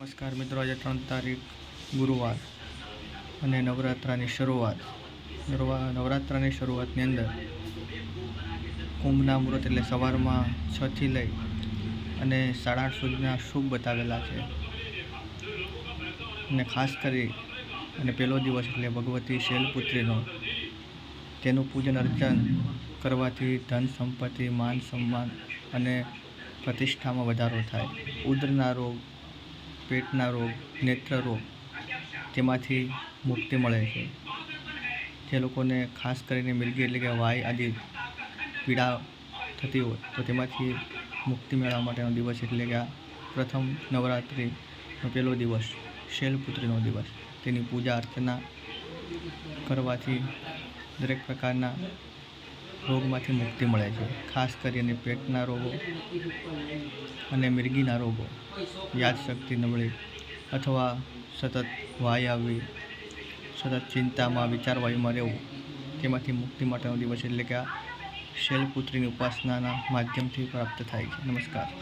નમસ્કાર મિત્રો, આજે ત્રણ તારીખ ગુરુવાર અને નવરાત્રાની શરૂઆત. નવરાત્રાની શરૂઆતની અંદર કુંભના મુહૂર્ત એટલે સવારમાં છથી લઈ અને સાડા આઠ સુધીના શુભ બતાવેલા છે. અને ખાસ કરી અને પહેલો દિવસ એટલે ભગવતી શૈલપુત્રીનો. તેનું પૂજન અર્ચન કરવાથી ધન સંપત્તિ, માન સન્માન અને પ્રતિષ્ઠામાં વધારો થાય. ઉદરના રોગ પેટના રોગ, નેત્ર રોગ તેમાંથી મુક્તિ મળે છે. જે લોકોને ખાસ કરીને મિર્ગી એટલે કે વાય આદિ પીડા થતી હોય, તો તેમાંથી મુક્તિ મેળવવા માટેનો દિવસ એટલે કે આ પ્રથમ નવરાત્રિનો પહેલો દિવસ, શૈલપુત્રીનો દિવસ. તેની પૂજા, અર્ચના કરવાથી દરેક પ્રકારના રોગમાંથી મુક્તિ મળે છે. ખાસ કરીને પેટના રોગો અને મિર્ગીના રોગો, યાદશક્તિ નબળી અથવા સતત વાય આવવી સતત ચિંતામાં વિચારવાયુમાં રહેવું. તેમાંથી મુક્તિ માટેનો દિવસ એટલે કે આ શૈલપુત્રીની ઉપાસનાના માધ્યમથી પ્રાપ્ત થાય છે. નમસ્કાર.